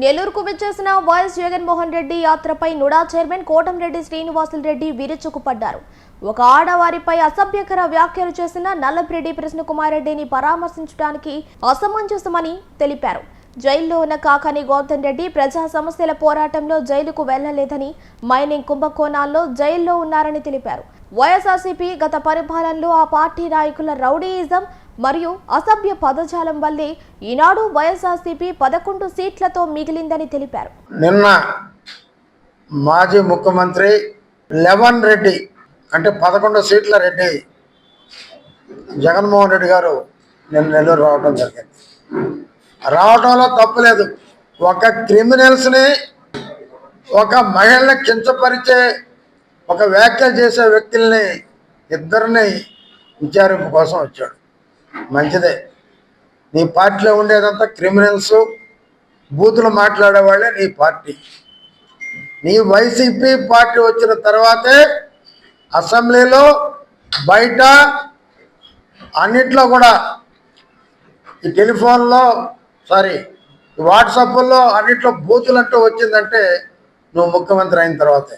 నెల్లూరుకు విచ్చేసిన వైఎస్ జగన్మోహన్ రెడ్డి యాత్రపై నుడా చైర్మన్ కోటంరెడ్డి శ్రీనివాసులు రెడ్డి విరుచుకుపడ్డారు. ఒక ఆడవారిపై అసభ్యకర వ్యాఖ్యలు చేసిన నల్లపిరెడ్డి కృష్ణకుమార్ రెడ్డిని పరామర్శించడానికి అసమంజసమని తెలిపారు. జైల్లో ఉన్న కాకాని గౌతమ్ రెడ్డి ప్రజా సమస్యల పోరాటంలో జైలుకు వెళ్ళలేదని మైనింగ్ కుంభకోణాల్లో జైల్లో ఉన్నారని తెలిపారు. వైఎస్ఆర్సీపీ గత పరిపాలనలో ఆ పార్టీ నాయకుల రౌడీయిజం మరియు అసభ్య పదజాలం వల్లే ఈనాడు వైఎస్ఆర్సీపీ పదకొండు సీట్లతో మిగిలిందని తెలిపారు. నిన్న మాజీ ముఖ్యమంత్రి లెవన్ రెడ్డి అంటే పదకొండు సీట్ల రెడ్డి జగన్మోహన్ రెడ్డి గారు నిన్న నెల్లూరు రావడం జరిగింది. రావడంలో తప్పులేదు ఒక క్రిమినల్స్ని ఒక మహిళని కించపరిచే ఒక వ్యాఖ్య చేసే వ్యక్తుల్ని ఇద్దరిని విచారింపు కోసం వచ్చాడు. మంచిదే. నీ పార్టీలో ఉండేదంతా క్రిమినల్స్ బూతులు మాట్లాడేవాళ్ళే నీ పార్టీ. నీ వైసీపీ పార్టీ వచ్చిన తర్వాతే అసెంబ్లీలో బయట అన్నిట్లో కూడా ఈ టెలిఫోన్లో సారీ వాట్సాప్లో అన్నిట్లో బూతులు అంటూ వచ్చిందంటే నువ్వు ముఖ్యమంత్రి అయిన తర్వాతే.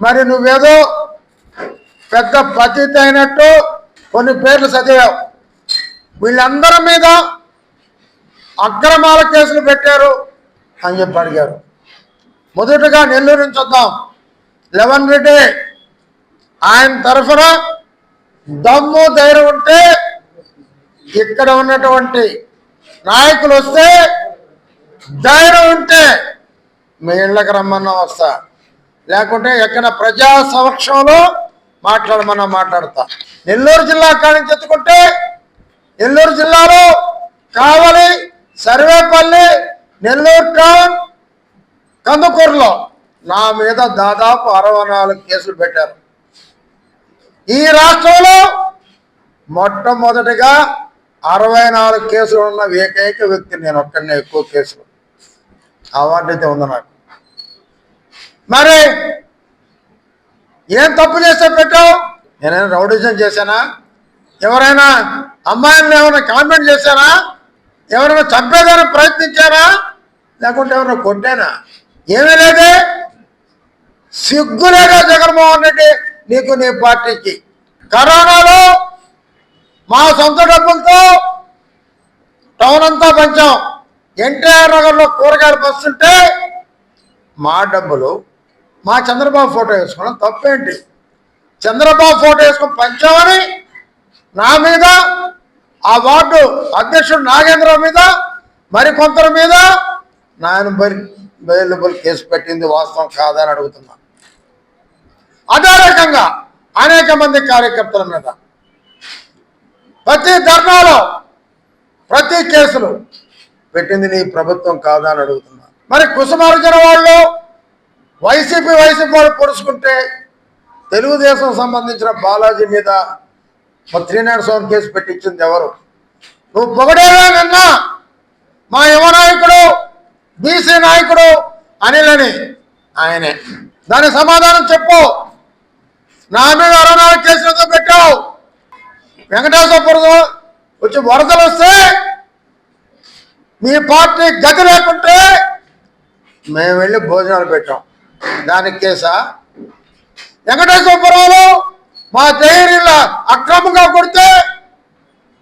మరి నువ్వేదో పెద్ద పతిత అయినట్టు కొన్ని పేర్లు చదివావు వీళ్ళందరి మీద అక్రమాల కేసులు పెట్టారు అని చెప్పి అడిగారు. మొదటగా నెల్లూరు నుంచి వద్దాం. లెవెన్ రెడ్డి ఆయన తరఫున దమ్ము ధైర్యం ఉంటే ఇక్కడ ఉన్నటువంటి నాయకులు వస్తే ధైర్యం ఉంటే మీ ఇళ్ళకి రమ్మన్నా వస్తా. లేకుంటే ఎక్కడ ప్రజా సమక్షంలో మాట్లాడమన్నా మాట్లాడతా. నెల్లూరు జిల్లా కానీ ఎత్తుకుంటే నెల్లూరు జిల్లాలో కావలి సర్వేపల్లి నెల్లూరు టౌన్ కందుకూరులో నా మీద దాదాపు అరవై నాలుగు కేసులు పెట్టారు. ఈ రాష్ట్రంలో మొట్టమొదటిగా అరవై నాలుగు కేసులు ఉన్న ఏకైక వ్యక్తి నేను ఒక్కడనే ఎక్కువ కేసులు. అవార్డు అయితే ఉంది నాకు. మరి ఏం తప్పు చేస్తే పెట్టావు? నేనైనా రౌడిజం చేశానా? ఎవరైనా అమ్మాయిని ఏమైనా కామెంట్ చేశారా? ఎవరైనా చంపేదానికి ప్రయత్నించారా? లేకుంటే ఎవరైనా కొట్టానా? ఏమీ లేదే. సిగ్గులేదా జగన్మోహన్ రెడ్డి నీకు నీ పార్టీకి. కరోనాలో మా సొంత డబ్బులతో టౌన్ అంతా పంచాం. ఎన్టీఆర్ నగర్లో కూరగాయలు వస్తుంటే మా డబ్బులు మా చంద్రబాబు ఫోటో వేసుకోవడం తప్పేంటి? చంద్రబాబు ఫోటో వేసుకుని పంచామని నా మీద ఆ వార్డు అధ్యక్షుడు నాగేంద్ర మీద మరికొందరి మీద నాయన బెయిలబుల్ కేసు పెట్టింది వాస్తవం కాదని అడుగుతున్నా. అదే రకంగా అనేక మంది కార్యకర్తల మీద ప్రతి ధర్నాలో ప్రతి కేసులు పెట్టింది నీ ప్రభుత్వం కాదా అని అడుగుతున్నా. మరి కుసుమార్జున వాళ్ళు వైసీపీ వైసీపీ వాళ్ళు పొడుచుకుంటే తెలుగుదేశం సంబంధించిన బాలాజీ మీద మరి సెవెన్ కేసు పెట్టించింది ఎవరు? నువ్వు పొగడేవే నిన్న మా యువ నాయకుడు బీసీ నాయకుడు అనిలని ఆయనే. దాని సమాధానం చెప్పు. నా మీద అరవై నాలుగు కేసులతో పెట్టావు? వెంకటేశ్వరపురం వచ్చి వరదలు వస్తే మీ పార్టీ గతి లేకుంటే మేము వెళ్ళి భోజనాలు పెట్టాం. దానికి కేసా? వెంకటేశ్వరపురంలో మా ధైర్యంలో అక్రమంగా కొడితే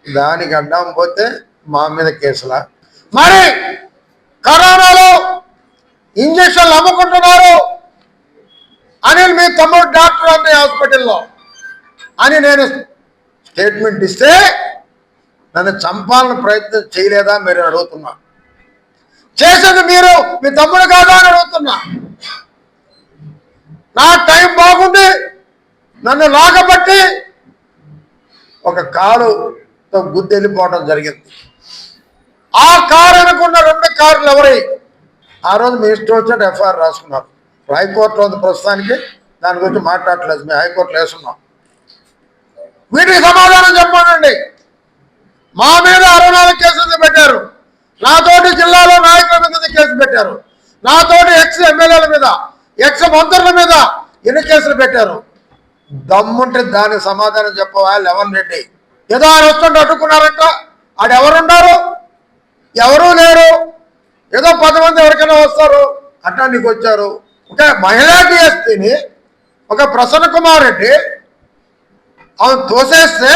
దానికి అడ్డం పోతే మా మీద కేసులా? మరి కరోనాలో ఇంజక్షన్లు అమ్ముకుంటున్నారు అనిల్ మీ తమ్ముడు డాక్టర్ అంటే హాస్పిటల్లో అని నేను స్టేట్మెంట్ ఇస్తే నన్ను చంపాలని ప్రయత్నం చేయలేదా మీరు అడుగుతున్నా. చేసేది మీరు మీ తమ్ముడు కాదా అని అడుగుతున్నా. నా టైం బాగుంది. నన్ను లాగబట్టి ఒక కారుతో గుద్ది వెళ్ళిపోవడం జరిగింది. ఆ కారు అనుకున్న రెండు కార్లు ఎవరి? ఆ రోజు మీ ఇష్టం వచ్చినట్టు ఎఫ్ఐఆర్ రాసుకున్నారు. హైకోర్టులో ఉంది ప్రస్తుతానికి. దాని గురించి మాట్లాడట్లేదు మేము హైకోర్టులో వేసుకున్నాం వీటికి సమాధానం చెప్పానండి మా మీద అరవై నాలుగు కేసులు పెట్టారు. నాతోటి జిల్లాలో నాయకుల మీద కేసు పెట్టారు. నాతోటి ఎక్స్ ఎమ్మెల్యేల మీద ఎక్స్ మంత్రుల మీద ఎన్ని కేసులు పెట్టారు? దమ్ముంటే దానికి సమాధానం చెప్పవా లెవెన్ రెడ్డి? ఏదో ఆయన వస్తుంటే అడ్డుకున్నారంట. ఆడెవరున్నారు ఎవరూ లేరు. ఏదో పది మంది ఎవరికైనా వస్తారు. అట్టానికి వచ్చారు. ఒక మహిళా డిఎస్పీని ఒక ప్రసన్న కుమార్ రెడ్డి ఆమె తోసేస్తే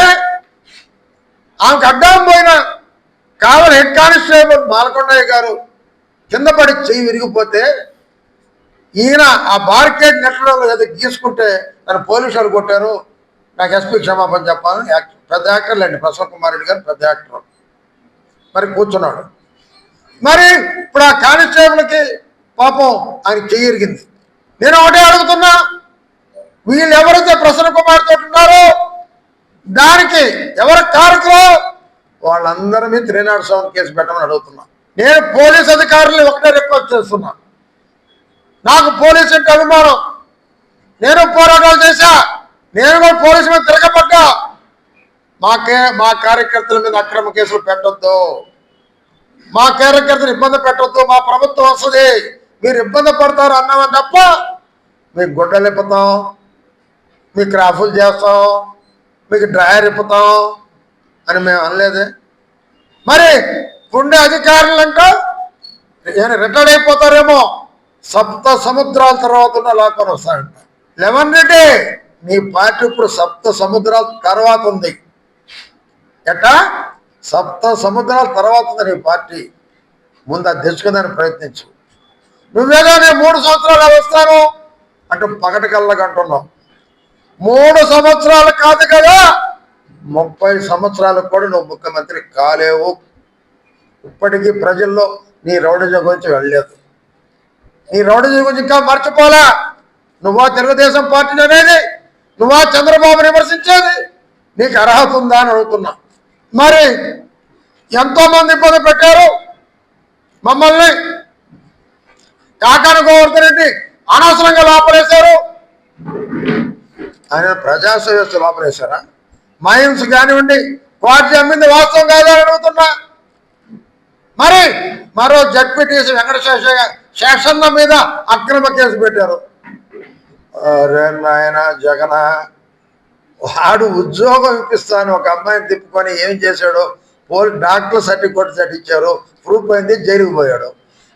ఆమెకు అడ్డం పోయిన కావలి హెడ్ కానిస్టేబుల్ మాలకొండయ్య గారు కింద పడి చెయ్యి విరిగిపోతే ఈయన ఆ బార్కేడ్ నెట్లో ఏదో గీసుకుంటే తన పోలీసులు కొట్టారు. నాకు ఎస్పీ క్షమాపణ చెప్పాలని పెద్ద యాక్టర్ లేండి ప్రసన్న కుమార్ రెడ్డి గారు పెద్ద యాక్టర్. మరి కూర్చున్నాడు. మరి ఇప్పుడు ఆ కానిస్టేబుల్కి పాపం ఆయన చెయ్యిరిగింది నేను ఒకటే అడుగుతున్నా వీళ్ళు ఎవరైతే ప్రసన్న కుమార్ తోటి ఉన్నారో దానికి ఎవరు కారకులో? వాళ్ళందరి మీద త్రీ నాట్ సెవెన్ కేసు పెట్టమని అడుగుతున్నా. నేను పోలీస్ అధికారులు ఒకటే రిక్వెస్ట్ చేస్తున్నా. నాకు పోలీసు అంటే అభిమానం. నేను పోరాటాలు చేశా. నేను కూడా పోలీసు మీద తిరగబడ్డా. మాకే మా కార్యకర్తల మీద అక్రమ కేసులు పెట్టొద్దు. మా కార్యకర్తలు ఇబ్బంది పెట్టొద్దు. మా ప్రభుత్వం వస్తుంది. మీరు ఇబ్బంది పడతారు అన్నామని తప్ప మీకు గుడ్డలు ఇప్పుతాం. మీకు క్రాఫులు చేస్తాం. మీకు డ్రాయర్ ఇప్పుతాం అని మేము అనలేదే. మరి ఉండే అధికారులు అంట రిటైర్డ్ అయిపోతారేమో. సప్త సముద్రాల తర్వాత ఉన్న లాక్కొని వస్తారంట లెవెన్ రెడ్డి నీ పార్టీ ఇప్పుడు సప్త సముద్రాల తర్వాత ఉంది. ఎట్టా? సప్త సముద్రాల తర్వాత ఉంది నీ పార్టీ. ముందు అది తెచ్చుకుందని ప్రయత్నించు. నువ్వేగా నేను మూడు సంవత్సరాలు వస్తాను? అంటే పగటి కళ్ళకి అంటున్నావు. మూడు సంవత్సరాలు కాదు కదా? ముప్పై సంవత్సరాలకు కూడా నువ్వు ముఖ్యమంత్రి కాలేవు. ఇప్పటికీ ప్రజల్లో నీ రౌడజ గురించి వెళ్ళలేదు. నీ రౌడీజం గురించి ఇంకా మర్చిపోలా. నువ్వా తెలుగుదేశం పార్టీ అనేది నువ్వా చంద్రబాబు విమర్శించేది నీకు అర్హత ఉందా అని అడుగుతున్నా. మరి ఎంతో మంది ఇబ్బంది పెట్టారు మమ్మల్ని? కాకాన గోవర్ధన్ రెడ్డి అనవసరంగా లోపలేశారు. ఆయన ప్రజాసేవస్తు లోపలేశారా? మైన్స్ కానివ్వండి క్వార్టీ అమ్మింది వాస్తవం కాదని అడుగుతున్నా. మరి మరో జడ్పీటీసీ వెంకటశేష శేషన్న మీద అక్రమ కేసు పెట్టారు. అరే నాయన జగన వాడు ఉద్యోగం ఇప్పిస్తాను ఒక అమ్మాయిని తిప్పుకొని ఏం చేశాడు? పోలీ డాక్టర్ సర్టిఫికేట్ సెట్ ప్రూఫ్ అయింది జైలుకు పోయాడు.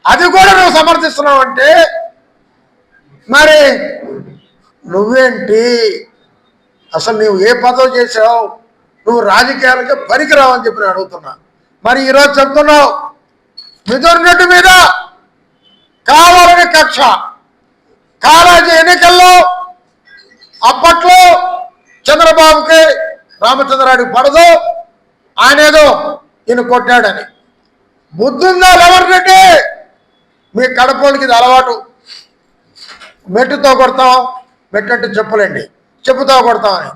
అది కూడా నువ్వు సమర్థిస్తున్నావు అంటే మరి నువ్వేంటి? అసలు నువ్వు ఏ పదవి చేసావు నువ్వు రాజకీయాలకి పనికిరావు అని చెప్పి నేను అడుగుతున్నా. మరి ఈరోజు చెప్తున్నావు మిథున్ రెడ్డి మీద కావాలని కక్ష. కాలేజీ ఎన్నికల్లో అప్పట్లో చంద్రబాబుకి రామచంద్రాడికి పడదు. ఆయన ఏదో ఈయన కొట్టాడని. బుద్ధుందా లవర్ మీ కడపలకి ఇది అలవాటు. మెట్టుతో కొడతాం మెట్టు అంటే చెప్పులండి. చెప్పుతో కొడతామని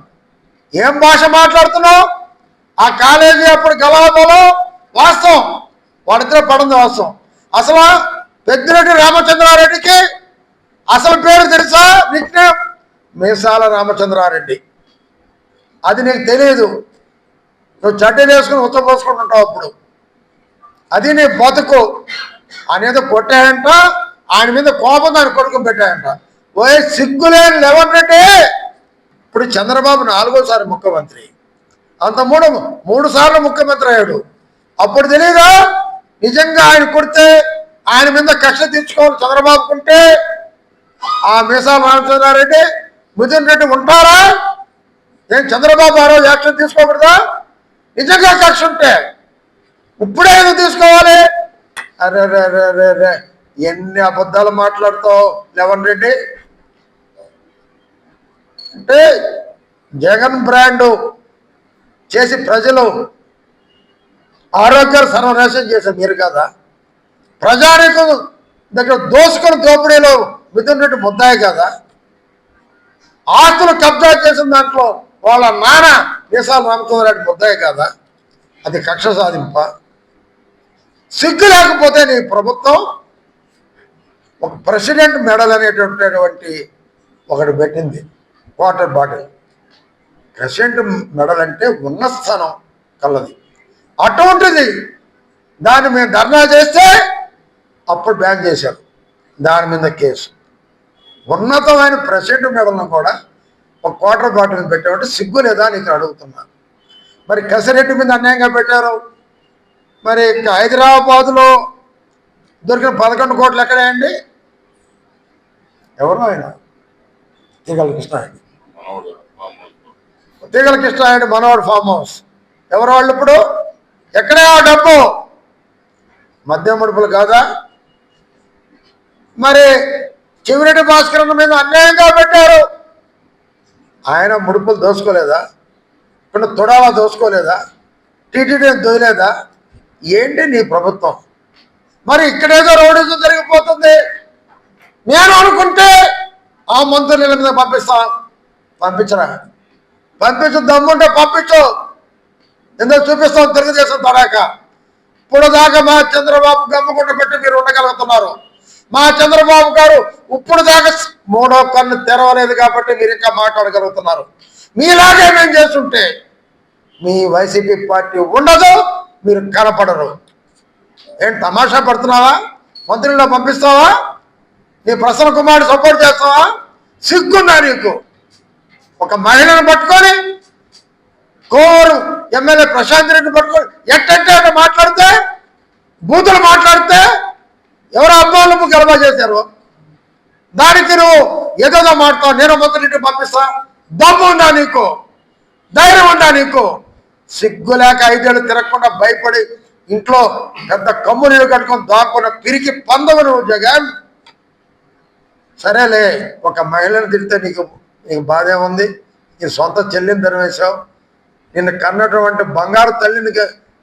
ఏం భాష మాట్లాడుతున్నావు? ఆ కాలేజీ అప్పుడు గలాబలో వాస్తవం. వాళ్ళిద్దరూ పడింది వాస్తవం. అసలు పెద్దిరెడ్డి రామచంద్రారెడ్డికి అసలు పేరు తెలుసా? నిక్నేమ్ మీసాల రామచంద్రారెడ్డి. అది నీకు తెలియదు నువ్వు చడ్డీ వేసుకుని ఉత్తపోసుకుంటుంటావు అప్పుడు. అది నీ బతుకు. అనేది కొట్టాయంట ఆయన మీద కోపం దాన్ని కొడుకు పెట్టాయంట. ఓయ్ సిగ్గులేని లెవెన్ రెడ్డి. ఇప్పుడు చంద్రబాబు నాలుగోసారి ముఖ్యమంత్రి. అంత మూడు మూడు సార్లు ముఖ్యమంత్రి అయ్యాడు. అప్పుడు తెలియదా నిజంగా ఆయన కొడితే ఆయన మీద కక్ష తీర్చుకోవాలి చంద్రబాబుకుంటే ఆ మీసాల రామచంద్రారెడ్డి మిథున్ రెడ్డి ఉంటారా? ఏం చంద్రబాబు ఆ రోజు యాక్షన్ తీసుకోకూడదా? నిజంగా కక్ష ఉంటే ఇప్పుడే ఎందుకు తీసుకోవాలి? అరే రే రే రే రే ఎన్ని అబద్ధాలు మాట్లాడుతావు లెవెన్ రెడ్డి? అంటే జగన్ బ్రాండ్ చేసి ప్రజలు ఆరోగ్యాలు సర్వనాశం చేశారు మీరు కదా. ప్రజానికం దగ్గర దోసుకొని దోపిడీలో మిథున్ రెడ్డి ముద్దాయి కదా. ఆస్తులు కబ్జా చేసిన దాంట్లో వాళ్ళ నాన్న మీసాల రామచంద్రరెడ్డి ముద్దాయి కదా. అది కక్ష సాధింప. సిగ్గు లేకపోతే నీ ప్రభుత్వం ఒక ప్రెసిడెంట్ మెడల్ అనేటటువంటి ఒకటి పెట్టింది వాటర్ బాటిల్. ప్రెసిడెంట్ మెడల్ అంటే ఉన్న స్థానం కలది. అటువంటిది దాన్ని మేము ధర్నా చేస్తే అప్పుడు బ్యాన్ చేశారు. దాని మీద కేసు. ఉన్నతమైన ప్రెసిడెంట్ మెడల్ను కూడా ఒక క్వార్టర్ బాటిల్ పెట్టామంటే సిగ్గు లేదా అని ఇక్కడ అడుగుతున్నాను మరి కసిరెడ్డి మీద అన్యాయంగా పెట్టారు. మరి హైదరాబాద్లో దొరికిన పదకొండు కోట్లు ఎక్కడేయండి? ఎవరు ఆయన? తీగల కృష్ణాయుడు తీగల కృష్ణాయుడు మనవాడు ఫామ్ హౌస్. ఎవరు వాళ్ళు ఇప్పుడు? ఎక్కడే ఆ డబ్బు? మద్యం ముడుపులు కాదా? మరి చెవిరెడ్డి భాస్కర్ మీద అన్యాయంగా పెట్టారు. ఆయన ముడుపులు దోసుకోలేదా? ఇప్పుడు తుడావా దోసుకోలేదా? టీటీడీని దోయలేదా? ఏంటి నీ ప్రభుత్వం? మరి ఇక్కడేదో రౌడీజం జరిగిపోతుంది. నేను అనుకుంటే ఆ మంత్రుల మీద పంపిస్తా. పంపించరా? పంపించు దమ్ముంటే పంపించు. ఎందుకు చూపిస్తాం తెలుగుదేశం తడాక ఇప్పుడు దాకా మా చంద్రబాబు గమ్మకుంట పెట్టి మీరు ఉండగలుగుతున్నారు. మా చంద్రబాబు గారు ఇప్పుడు దాకా మూడో కన్ను తెరవలేదు కాబట్టి మీరు ఇంకా మాట్లాడగలుగుతున్నారు. మీలాగే మేము చేస్తుంటే మీ వైసీపీ పార్టీ ఉండదు మీరు కనపడరు. ఏం తమాషా పడుతున్నావా? మంత్రుల్లో పంపిస్తావా? నీ ప్రసన్న కుమారుడు సపోర్ట్ చేస్తావా? సిగ్గుందా నీకు? ఒక మహిళను పట్టుకొని కోరు ఎమ్మెల్యే ప్రశాంత్ రెడ్డి పట్టుకొని ఎట్టంటే మాట్లాడితే బూతులు మాట్లాడితే ఎవరో అమ్మాయిలకు చేశారు. దానికి నువ్వు ఏదోదో మాట్లాడు నేను మంత్రి పంపిస్తా. దమ్ము ఉందా నీకు? ధైర్యం ఉందా నీకు? సిగ్గు లేక ఐదేళ్ళు తిరగకుండా భయపడి ఇంట్లో పెద్ద కమ్ము నీళ్ళు కట్టుకొని దాక్కున్న పిరికి పందవు నువ్వు జగన్. సరేలే ఒక మహిళను తిడితే నీకు నీకు బాధ ఏముంది నీ సొంత చెల్లిని తరివేశావు నిన్ను కన్నటువంటి బంగారు తల్లిని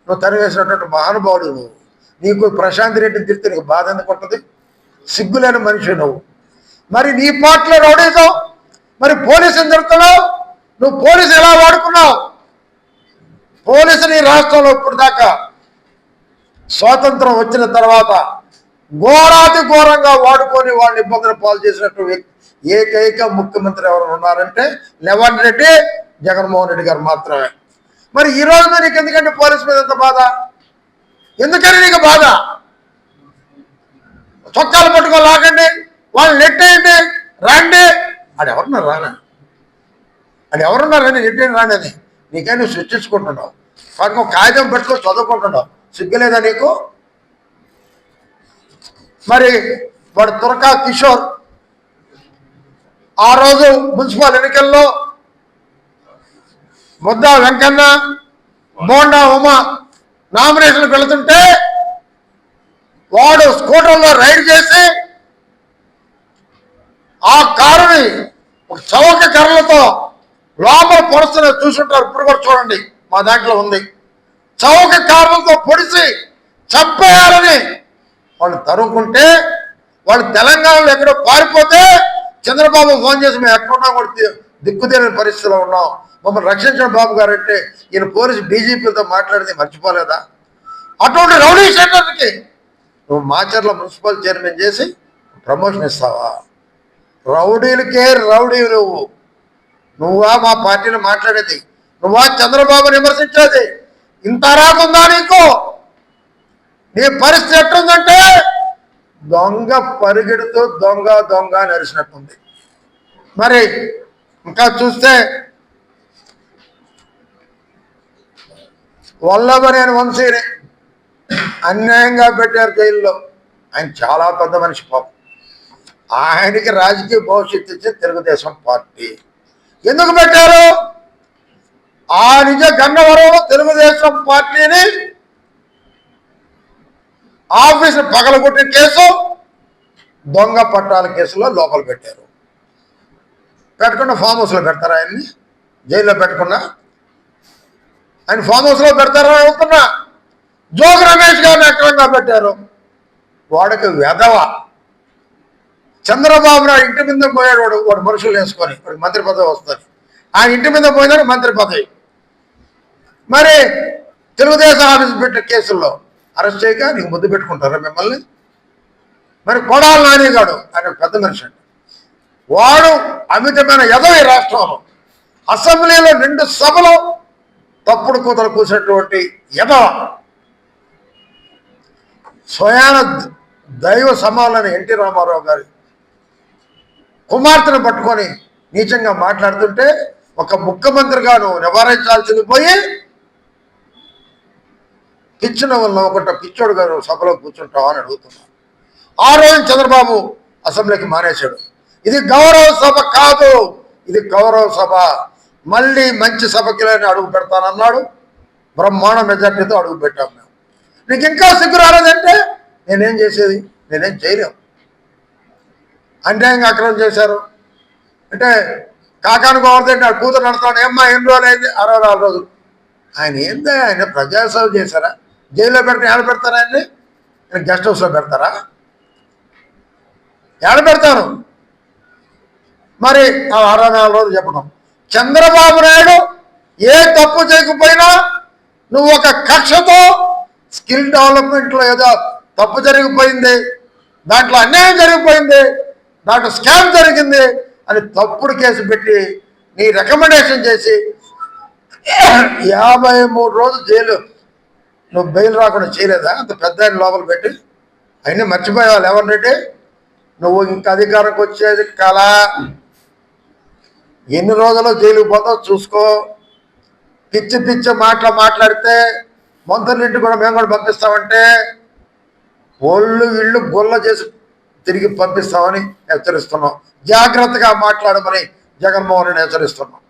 నువ్వు తరివేసినటువంటి మహానుభావుడు నువ్వు. నీకు ప్రశాంత్ రెడ్డిని తిడితే నీకు బాధ ఎందుకు ఉంటుంది? సిగ్గులేని మనిషి నువ్వు. మరి నీ పాటలో రౌడీజం? మరి పోలీసుని తిడుతున్నావు నువ్వు పోలీసు ఎలా వాడుకున్నావు? పోలీసుని రాష్ట్రంలో ఇప్పుడు దాకా స్వాతంత్రం వచ్చిన తర్వాత ఘోరాతి ఘోరంగా వాడుకొని వాళ్ళని ఇబ్బందులు పాలు చేసినట్టు వ్యక్తి ఏకైక ముఖ్యమంత్రి ఎవరు ఉన్నారంటే లెవన్ రెడ్డి జగన్మోహన్ రెడ్డి గారు మాత్రమే. మరి ఈ రోజు నీకు ఎందుకంటే పోలీసు మీద ఎంత బాధ? ఎందుకని నీకు బాధ? చొక్కాలు పట్టుకొని లాగండి వాళ్ళు నెట్టేయండి రండి. అది ఎవరున్నారు రానా? అది ఎవరున్నారని నెట్టేయండి రాండి అని నీకైనా నువ్వు సృష్టించుకుంటున్నావు. పక్కన కాగితం పెట్టుకొని చదువుకుంటున్నావు. సిగ్గులేదా నీకు? మరి వాడు తురకా కిషోర్ ఆ రోజు మున్సిపల్ ఎన్నికల్లో ముద్దా వెంకన్న బోండా ఉమ నామినేషన్కి వెళుతుంటే వాడు స్కూటర్లో రైడ్ చేసి ఆ కారుని ఒక చౌక కర్రలతో లోపల పొడుస్తున్న చూసుంటారు. ఇప్పుడు కూడా చూడండి మా దాంట్లో ఉంది. చౌక కారులతో పొడిచి చంపేయాలని వాళ్ళు తరుముకుంటే వాళ్ళు తెలంగాణలో ఎక్కడో పారిపోతే చంద్రబాబు ఫోన్ చేసి మేము ఎక్కడున్నా కూడా దిక్కుదేని పరిస్థితిలో ఉన్నాం. మమ్మల్ని రక్షించిన బాబు గారు అంటే ఈయన పోలీసు డీజీపీతో మాట్లాడితే మర్చిపోలేదా? అటువంటి రౌడీ సెంటర్కి నువ్వు మాచర్ల మున్సిపల్ చైర్మన్ చేసి ప్రమోషన్ ఇస్తావా? రౌడీలకే రౌడీ నువ్వు. నువ్వా మా పార్టీని మాట్లాడేది? నువ్వా చంద్రబాబుని విమర్శించేది? ఇంత రాకుందా నీకు? నీ పరిస్థితి ఎట్టుందంటే దొంగ పరిగెడుతూ దొంగ దొంగ నరిచినట్టుంది మరి ఇంకా చూస్తే వల్లభనేని వంశీని అన్యాయంగా పెట్టారు జైల్లో. ఆయన చాలా పెద్ద మనిషి పాపం. ఆయనకి రాజకీయ భవిష్యత్తు ఇచ్చే తెలుగుదేశం పార్టీ. ఎందుకు పెట్టారు? ఆ నిజ గన్నవరంలో తెలుగుదేశం పార్టీని ఆఫీసు పగలగొట్టిన కేసు దొంగ పట్టాల కేసులో లోపల పెట్టారు. పెట్టకుండా ఫామ్ హౌస్లో పెడతారు ఆయన్ని? జైల్లో పెట్టకుండా? ఆయన ఫామ్ హౌస్లో పెడతారా? అవుతున్నా జోగి రమేష్ గారిని అక్రమంగా పెట్టారు. వాడికి వెధవ. చంద్రబాబు నాయుడు ఇంటి మీద పోయాడు వాడు వాడు మనుషులు వేసుకొని వాడికి మంత్రి పదవి వస్తుంది. ఆయన ఇంటి మీద పోయినాడు మంత్రి పదవి. మరి తెలుగుదేశం ఆఫీస్ పెట్టిన కేసుల్లో అరెస్ట్ చేయక నీకు ముద్దు పెట్టుకుంటారా మిమ్మల్ని? మరి కొడాలి నానిగాడు ఆయన పెద్ద మనిషి అండి. వాడు అమితమైన ఎదవ ఈ రాష్ట్రంలో. అసెంబ్లీలో రెండు సభలో తప్పుడు కూతలు కూసినటువంటి ఎదవ స్వయాన దైవ సమాలని ఎన్టీ రామారావు గారి కుమార్తెను పట్టుకొని నీచంగా మాట్లాడుతుంటే ఒక ముఖ్యమంత్రిగా నువ్వు నివారించాల్సింది పోయి పిచ్చిన వల్ల ఒకట పిచ్చోడు గారు సభలో కూర్చుంటావా అని అడుగుతున్నాను ఆ రోజు చంద్రబాబు అసెంబ్లీకి మానేశాడు. ఇది గౌరవ సభ కాదు. ఇది గౌరవ సభ. మళ్ళీ మంచి సభకి అడుగు పెడతానన్నాడు. బ్రహ్మాండ మెజార్టీతో అడుగు పెట్టాము నీకు ఇంకా సిగ్గు రాలేదంటే నేనేం చేసేది? నేనేం చేయలేం అన్యాయంగా అక్రమం చేశారు. అంటే కాకాను గోవర్ధన్ ఆ కూతురు నడుస్తాడు ఏమ్మా ఎన్ని రోజులు అయింది? అరవై నాలుగు రోజులు. ఆయన ఏందా? ఆయన ప్రజాసేవ చేశారా? జైల్లో పెడితే ఏడ పెడతారా ఆయన్ని? ఆయన గెస్ట్ హౌస్లో పెడతారా? ఏడ పెడతారు? మరి ఆ అరవై నాలుగు రోజులు చెప్పడం. చంద్రబాబు నాయుడు ఏ తప్పు చేయకపోయినా నువ్వు ఒక కక్షతో స్కిల్ డెవలప్మెంట్లో ఏదో తప్పు జరిగిపోయింది దాంట్లో అన్యాయం జరిగిపోయింది దాంట్లో స్కామ్ జరిగింది అని తప్పుడు కేసు పెట్టి నీ రికమెండేషన్ చేసి యాభై మూడు రోజులు జైలు. నువ్వు బెయిల్ రాకుండా చేయలేదా? అంత పెద్ద లోపల పెట్టి. అయినా మర్చిపోయేవాళ్ళు ఎవరినంటే నువ్వు ఇంకా అధికారంకి వచ్చేది కళ ఎన్ని రోజుల్లో జైలుకి పోతావు చూసుకో. పిచ్చి పిచ్చి మాటలు మాట్లాడితే మంత్రులింటి కూడా మేము కూడా పంపిస్తామంటే ఒళ్ళు ఇళ్ళు గొల్ల చేసి తిరిగి పంపిస్తామని హెచ్చరిస్తున్నాం. జాగ్రత్తగా మాట్లాడమని జగన్మోహన్ రెడ్డి హెచ్చరిస్తున్నాం.